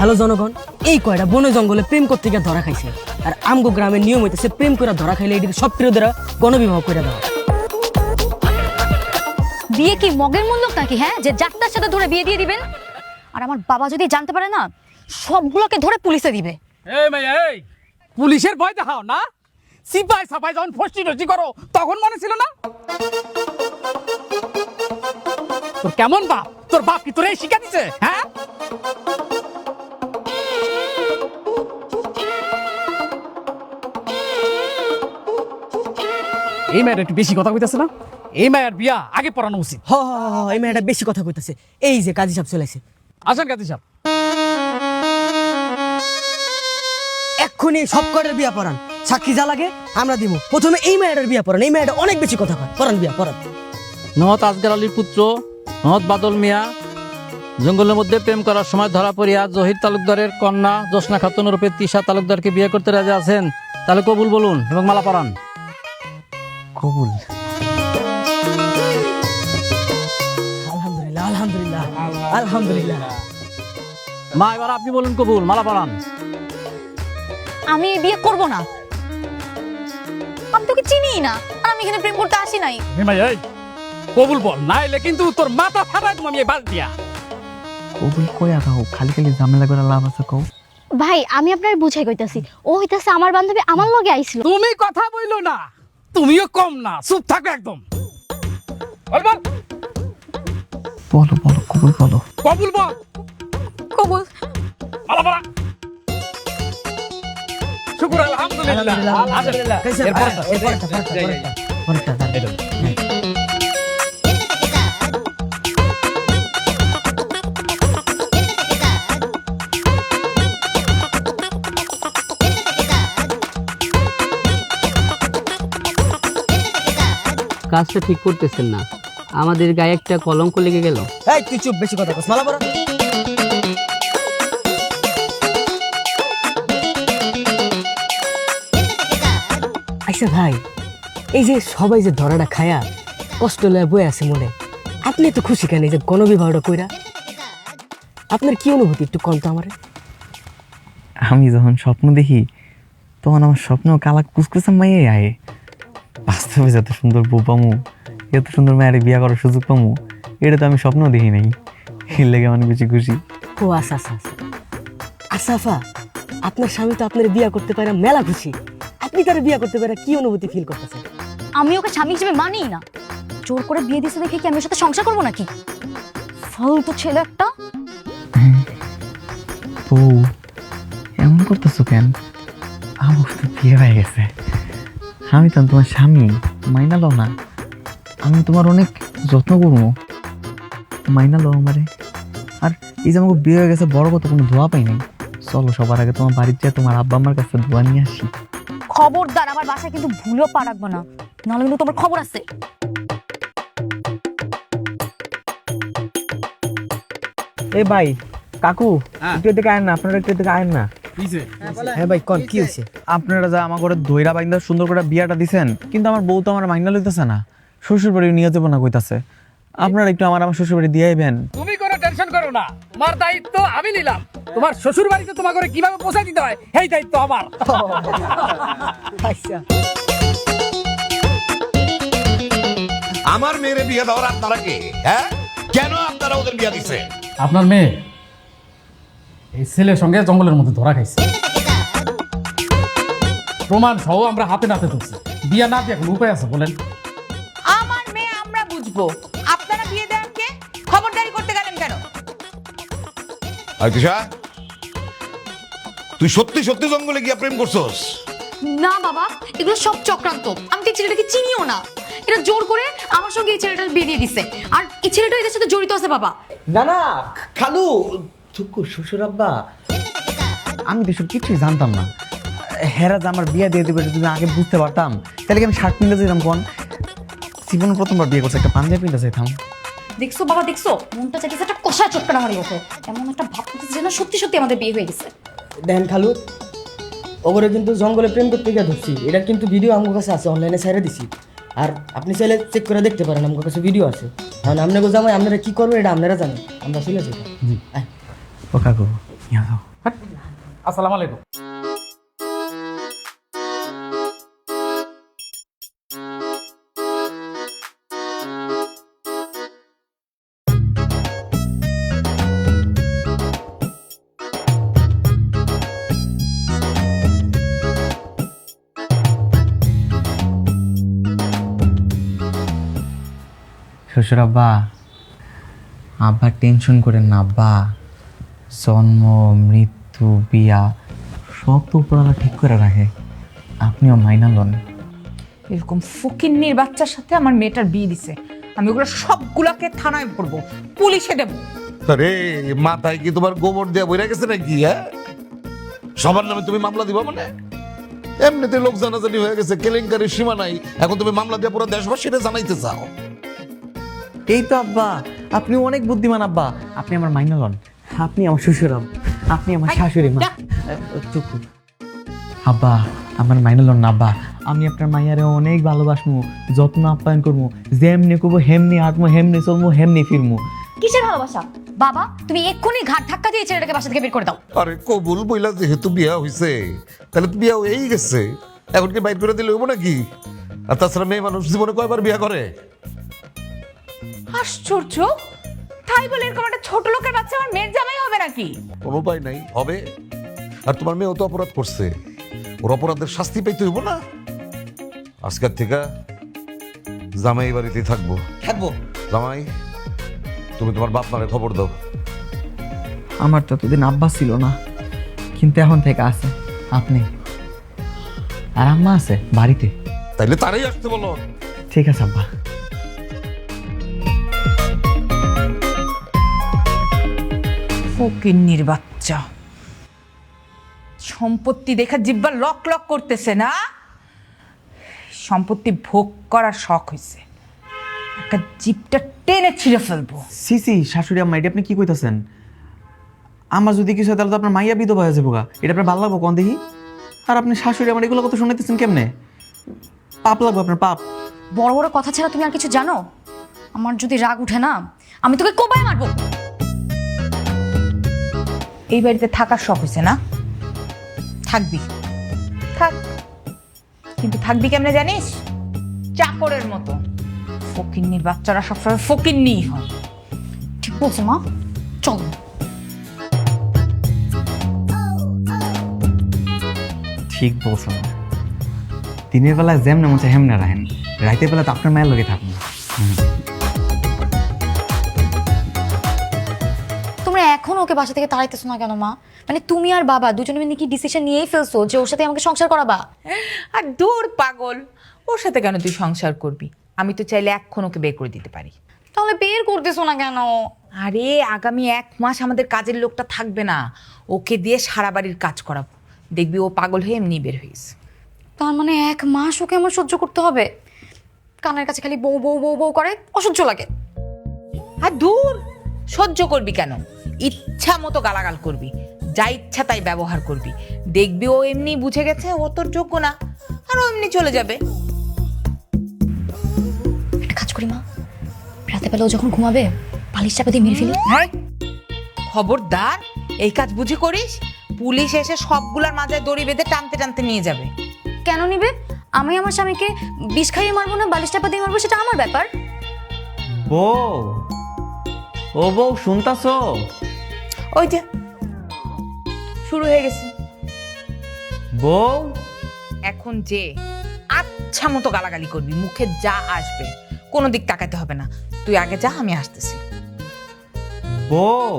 Hello জনগণ এই কয়টা বনে জঙ্গলে প্রেম করতে গিয়ে ধরা খাইছে। আর আমগো গ্রামের নিয়ম হইতেছে প্রেম করে ধরা খাইলে এটিকে সব প্রিয়দেরা গণবিবাহ করে দেওয়া। বিয়ে কি মগের মূল্য নাকি হ্যাঁ? যে যাত্রার সাথে ধরে বিয়ে দিয়ে দিবেন? আর আমার বাবা যদি জানতে পারে না সবগুলোকে ধরে পুলিশে দিবে। এই মেয়ে এই! পুলিশের ভয় দেখাও না? সিপাই সাপাই যখন ফষ্টি টষ্টি করো তখন মনে ছিল না? তোর কেমন বাপ? তোর বাপ কি তোর এই শিক্ষা দিছে হ্যাঁ? এই মেয়েটা একটু বেশি কথা কইতেছে না? এই মেয়ের বিয়া আগে পড়ানো উচিত। হ হ, হ, এই মেয়েটা বেশি কথা কইতেছে। এই যে কাজী সাহেব চলে আসে আসেন কাজী সাহেব। এক্ষুনি সব কটার বিয়া পড়ান? সাক্ষী যা লাগে আমরা দিব প্রথমে এই মেয়েটার বিয়া পড়ান। এই মেয়েটা অনেক বেশি কথা কয়। পড়ান বিয়া পড়ান। নহত আজগার আলীর পুত্র নহত বাদল মিয়া জঙ্গলের মধ্যে প্রেম করার সময় ধরা পড়িয়া জহির তালুকদারের কন্যা জোসনা খাতুন রূপে তিশা তালুকদারকে বিয়ে করতে রাজি আছেন তাহলে কবুল বলুন এবং মালা পরান। কবুল। আলহামদুলিল্লাহ আলহামদুলিল্লাহ আলহামদুলিল্লাহ। মা এবার আপনি বলুন কবুল মালা পরান। আমি এই বিয়ে করব না। আমি তোকে চিনিই না আর আমি এখানে প্রেম করতে আসি নাই। এই কবুল বল। নাইলে কিন্তু তোর মাথা ফাটাই তুমি আমি এই বাস দিয়া কবুল কই আগাও খালি খালি ঝামেলা করে লাভ আছে কও। ভাই আমি আপনার বুঝাই কইতাছি ও হইতাছে আমার বান্ধবী আমার লগে আইছিল। তুমি কথা বইলো না। তুমিও কম না চুপ থাকো একদম বল বল বলো বলো কবুল বলো কবুল বল কবুল ভালো বলো শুকুর আলহামদুলিল্লাহ আলহামদুলিল্লাহ এরপর সাহেব, কাজটা ঠিক করতেছেন না। আমাদের গায়ে একটা কলঙ্ক লেগে গেল। এই তুই চুপ বেশি কথা কস মালা পড়া আচ্ছা ভাই এই যে সবাই যে ধরাটা খায়া কষ্ট লয়ে বয়ে আছে মনে আপনি তো খুশি কেন এই যে গণবিবাহটা কইরা? আপনার কি অনুভূতি একটু কম তো আমারে? আমি যখন স্বপ্ন দেখি তখন আমার স্বপ্ন কালা কুসকুসা মাইয়ে আয়ে বাস্তবে যত সুন্দর বউ পামু এত সুন্দর মায়ের বিয়া করার সুযোগ পামু এটা তো আমি স্বপ্ন দেখি নাই। এর লেগে অনেক বেশি খুশি। ও আচ্ছা আচ্ছা আচ্ছা। আসাফা আপনার স্বামী তো আপনার বিয়া করতে পারে মেলা খুশি। আপনি তার বিয়া করতে পারে কি অনুভূতি ফিল করতেছেন? আমি ওকে স্বামী হিসেবে মানি না। জোর করে বিয়ে দিছে দেখে কি আমি ওর সাথে সংসার করব নাকি? ফালতু ছেলে একটা। বউ এমন করতেছো কেন? আমার তো বিয়ে হয়ে গেছে। আমি তো তোমার স্বামী মাইনা লও না। আমি তোমার অনেক যত্ন করব। মাইনা লও আমারে। আর এই যে আমাকে বিয়ে হয়ে গেছে বড় কথা কোনো ধোয়া পাই নাই। চলো সবার আগে তোমার বাড়িতে তোমার আব্বা আমার কাছে ধোয়া নিয়ে আসি। খবরদার আমার বাসায় কিন্তু ভুলেও পা রাখব না। নাহলে কিন্তু তোমার খবর আছে। এ ভাই কাকু একটু এদিকে আয়েন না আপনারা একটু এদিকে আয়েন না। হ্যাঁ ভাই কন কি হয়েছে? আপনারা যা আমার ঘরে দইরা বাইন্দা সুন্দর করে বিয়াটা দিছেন কিন্তু আমার বউ তো আমার মাইনা লইতেছে না। শ্বশুর বাড়ি নিয়ে যাব না কইতাছে। আপনারা একটু আমার আমার শ্বশুর বাড়ি দিয়ে আইবেন। তুমি কোনো টেনশন করো না। তোমার দায়িত্ব আমি নিলাম। তোমার শ্বশুর বাড়িতে তোমার করে কীভাবে পৌঁছে দিতে হয় এই দায়িত্ব আমার। আচ্ছা। আমার মেয়েরে বিয়ে দেওয়ার আপনারা কে? হ্যাঁ? কেন আপনারা ওদের বিয়ে দিছে আপনার মেয়ে এই ছেলের সঙ্গে জঙ্গলের মধ্যে ধরা খাইছে। প্রমাণ সহ আমরা হাতে নাতে ধরছি। বিয়া না দিয়ে কোনো উপায় আছে বলেন? আমার মেয়ে আমরা বুঝব। আপনারা বিয়ে দেন কে? খবরদারি করতে গেলেন কেন? আয়তিশা তুই সত্যি সত্যি জঙ্গলে গিয়া প্রেম করছস? না বাবা এগুলো সব চক্রান্ত। আমি তো এই ছেলেটাকে চিনিও না। এটা জোর করে আমার সঙ্গে এই ছেলেটার বিয়ে দিয়ে দিছে। আর এই ছেলেটা এদের সাথে জড়িত আছে বাবা। না না খালু থুকু শ্বশুর আব্বা। আমি তো এসব কিছুই জানতাম না। হেরা যে আমার বিয়ে দিয়ে দেবে যদি আগে বুঝতে পারতাম। তাহলে কি আমি শার্ট পিনতে যেতাম কোন? জীবনে প্রথমবার বিয়ে করছে একটা পাঞ্জাবি পিনতে যেতাম। দেখছ বাবা দেখছ? মনটা চাইতেছে একটা কষা চটকানা মারি ওঠে এমন একটা ভাব করতেছে যেন সত্যি সত্যি আমাদের বিয়ে হয়ে গেছে। দেখেন খালু ওগরে কিন্তু জঙ্গলে প্রেম করতে গিয়ে ধরছি। এটা কিন্তু ভিডিও আমার কাছে আছে অনলাইনে ছেড়ে দিছি। আর আপনি চাইলে চেক করে দেখতে পারেন আমার কাছে ভিডিও আছে। কারণ আপনাকে জামাই আপনারা কি করবেন এটা আপনারা জানেন। আমরা চলে যাই। ও কাকু আসসালামু আলাইকুম। শ্বশুর আব্বা। আব্বা টেনশন করেন না আব্বা। জন্ম মৃত্যু বিয়া সব তো উপরওয়ালা ঠিক করে রাখে। আপনিও মাইনা লন। এরকম ফকিন্নির বাচ্চার সাথে আমার মেয়েটার বিয়ে দিছে। আমি ওগুলো সবগুলাকে থানায় পড়ব পুলিশে দেবো। আরে মাথায় কি তোমার গোবর দেওয়া বইরা গেছে নাকি হ্যাঁ? সবার নামে তুমি মামলা দিবা মানে? এমনিতে লোক জানাজানি হয়ে গেছে কেলেঙ্কারির সীমা নাই। এখন তুমি মামলা দিয়ে পুরো দেশবাসীরা জানাইতে চাও। এই তো আব্বা আপনি অনেক বুদ্ধিমান আব্বা। আপনি আমার মাইনা লন। আপনি আমার শ্বশুর আব্বা আপনি আমার শাশুড়ি মা। চুপ। আব্বা আমার মাইনা লন না আব্বা। আমি আপনার মাইয়ারে অনেক ভালোবাসমু যত্ন আপ্যায়ন করব যেমনি করব হেমনি আঁকবো হেমনি চলবো হেমনি ফিরমু। কিসের ভালোবাসা? বাবা তুমি এক্ষুনি ঘাট ধাক্কা দিয়ে ছেলেটাকে বাসা থেকে বের করে দাও। আরে কবুল বইলা যেহেতু বিয়া হইছে তাহলে তো বিয়া হয়েই গেছে। এখন কি বাইর করে দিলে হইব নাকি? আর তাছাড়া মেয়ে মানুষ জীবনে কয়বার বিয়া করে? আশ্চর্য! তাই বলে এরকম একটা ছোট লোকের বাচ্চা আমার মেয়ের জামাই হবে নাকি? কোনো উপায় নাই। হবে। আর তোমার মেয়েও তো অপরাধ করছে। ওর অপরাধের শাস্তি পেতে হইব না। আজকের থেকে জামাই বাড়িতেই থাকব। থাকব? জামাই তুমি তোমার বাপ মারে খবর দাও। আমার তো এতদিন আব্বা ছিল না। কিন্তু এখন থেকে আছে। আপনি? আর আম্মা আছে বাড়িতে? তাইলে তারাই আসতে বলো। ঠিক আছে আব্বা। ফকিন্নির বাচ্চা সম্পত্তি দেখা জিব্বা লক লক করতেছে না? সম্পত্তি ভোগ করার শখ হয়েছে একটা জিপটা টেনে ছিঁড়ে ফেলব। সিসি শাশুড়ি আম্মা এটা আপনি কি কইতাছেন? আমার যদি কিছু হয় তাহলে তো আপনার মাইয়া বিধবা হয়ে যাব গা। এটা আপনার ভালো লাগবো কোন দেখি? আর আপনি শাশুড়ি আমার এগুলো কথা শুনাইতেছেন কেমনে? পাপ লাগবো আপনার পাপ। বড় বড় কথা ছাড়া তুমি আর কিছু জানো? আমার যদি রাগ উঠে না আমি তোকে কোপায় মারবো। এই বাড়িতে থাকার শখ হয়েছে না? থাকবি। থাক। কিন্তু থাকবি কেমনে জানিস? চাকরের মতো। ফকিন্নির বাচ্চারা সবসময় ফকিন্নি হয়। ঠিক বলছো মা? চলো। ঠিক বলছো দিনের বেলা যেমনে মনে হেমনে রাখেন রাতের বেলা তো আপনার মায়ের লগে থাকুন। ওকে বাসা থেকে তাড়াইতেছো না কেন মা? মানে তুমি আর বাবা দুজনে মিলে কি ডিসিশন নিয়েই ফেলছো যে ওর সাথে আমাকে সংসার করাবা? আর দূর পাগল ওর সাথে কেন তুই সংসার করবি? আমি তো চাইলে এখন ওকে বের করে দিতে পারি। তাহলে বের করতেছো না কেন? আরে আগামী এক মাস আমাদের কাজের লোকটা থাকবে না। ওকে দিয়ে সারা বাড়ির কাজ করাবো। দেখবি ও পাগল হয়ে এমনি বের হয়েছে। তার মানে এক মাস ওকে আমার সহ্য করতে হবে? কানের কাছে খালি বউ বউ বউ বউ করে অসহ্য লাগে। আর দূর! সহ্য করবি কেন? ইচ্ছা মতো গালাগাল করবি। যা ইচ্ছা তাই ব্যবহার করবি। দেখবি ও এমনি বুঝে গেছে ও তোর যোগ্য না আর ও এমনি চলে যাবে। একটা কাজ করি মা। রাতে বেলা ও যখন ঘুমাবে পালিশ চাপা দিয়ে মেরে ফেলি। হ্যাঁ? খবরদার এই কাজ বুঝে করিস? পুলিশ এসে সবগুলার মাঝে দড়ি বেঁধে টানতে টানতে নিয়ে যাবে। কেন নিবে? আমি আমার স্বামীকে বিষ খাইয়ে মারবো না বালিশ চাপা দিয়ে মারবো সেটা আমার ব্যাপার। বউ ও বউ শুনতাছো? ওই যে শুরু হয়ে গেছে। বউ? এখন যে আচ্ছা মতো গালাগালি করবি মুখে যা আসবে কোনো দিক তাকাতে হবে না। তুই আগে যা আমি আসতেছি। বউ?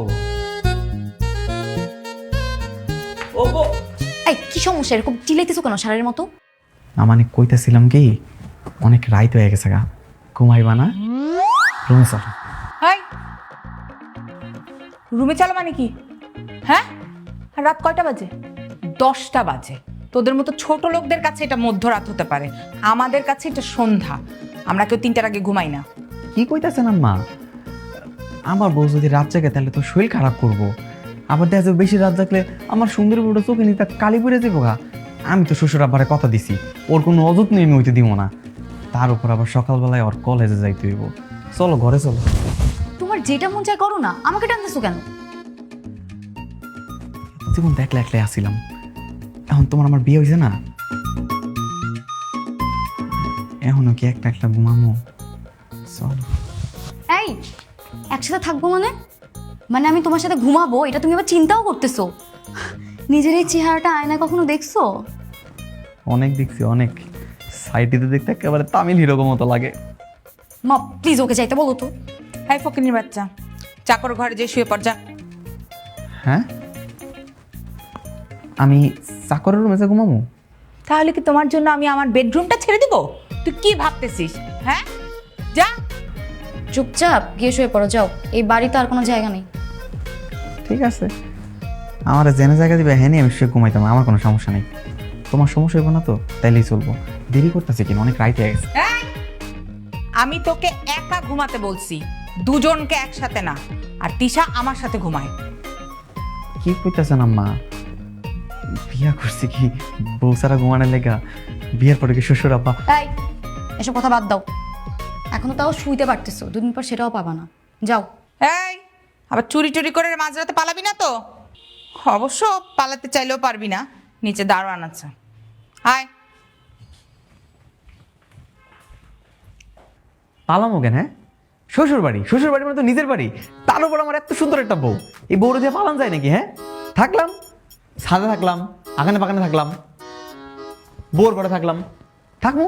ও বউ এই কি সমস্যা? এরকম চিলাইতেছো কেন সারের মতো? মানে কইতাছিলাম কি অনেক রাইত হয়ে গেছে গা। ঘুমাইবা না? রুমে চল। হাই! রুমে চলো মানে কি? হ্যাঁ? রাত কয়টা বাজে? দশটা বাজে। তোদের মতো ছোট লোকদের কাছে এটা মধ্যরাত হতে পারে। আমাদের কাছে এটা সন্ধ্যা। আমরা কেউ তিনটার আগে ঘুমাই না। কি কইতাছেন আম্মা? আমার বউ যদি রাত জাগে, তাহলে তো শরীর খারাপ করব। আবার দেখা যাবে বেশি রাত জাগলে আমার সুন্দর বউটা চোখে নিতে কালি পড়ে যাব গা। আমি তো শ্বশুর আব্বারে কথা দিছি। ওর কোনো অযত্ন আমি হইতে দিব না। তার উপর আবার সকালবেলায় ওর কলেজে যাইতে হইব। চলো, ঘরে চলো। যেটা মন চায় করো না আমাকে টানতেছো কেন? জীবন দেখলে একলাই আসিলাম। এখন তোমার আমার বিয়ে হয়েছে না? এখনও কি একটা একটা ঘুমামো? চল। এই একসাথে থাকব মানে? মানে আমি তোমার সাথে ঘুমাবো এটা তুমি আবার চিন্তাও করতেছো? নিজের এই চেহারাটা আয়না কখনো দেখছ? অনেক দেখছি অনেক। সাইটিতে দেখতে একেবারে তামিল হিরোগো মতো লাগে। মা প্লিজ ওকে যাইতে বলো তো। হ্যাঁ ফকিনির বাচ্চা। চাকর ঘরে যে শুয়ে পড় যা। হ্যাঁ? আমি চাকরের রুমে যা ঘুমামো তাহলে কি তোমার জন্য আমি আমার বেডরুমটা ছেড়ে দিব? তুই কি ভাবতেছিস? হ্যাঁ? যা। চুপচাপ গিয়ে শুয়ে পড়ো যাও। এই বাড়িতে আর কোনো জায়গা নেই। ঠিক আছে। আমার জেনে জায়গা দিবে হ্যাঁ আমি শুয়ে ঘুমাইতাম আমার কোনো সমস্যা নেই। তোমার সমস্যা হইব না তো? তাইলেই চলবো। দেরি করতেছে কিনা? অনেক রাইট হয়ে গেছে। আমি তোকে একা ঘুমাতে বলছি। দুজনকে একসাথে না। আর তিশা আমার সাথে ঘুমায়। কি কইতেছেন আম্মা? বিয়া করছি কি? বউ সারা ঘুমানোর লেগা। বিয়ের পরে কি শ্বশুর আব্বা? এই এসব কথা বাদ দাও। এখনও তাও শুইতে পারতেছো দুদিন পর সেটাও পাবা না। যাও। এই আবার চুরি টুরি করে মাঝরাতে পালাবি না তো? অবশ্য পালাতে চাইলেও পারবি না। নিচে দাঁড়ান আছে। হায় পালামো কেন হ্যাঁ? শ্বশুর বাড়ি শ্বশুর বাড়ি মানে তো নিজের বাড়ি। তার উপর আমার এত সুন্দর একটা বউ। এই বউ দিয়ে পালান যায় নাকি হ্যাঁ? থাকলাম, ছাদে থাকলাম আগানে বাগানে থাকলাম বোর পরে থাকলাম। থাকব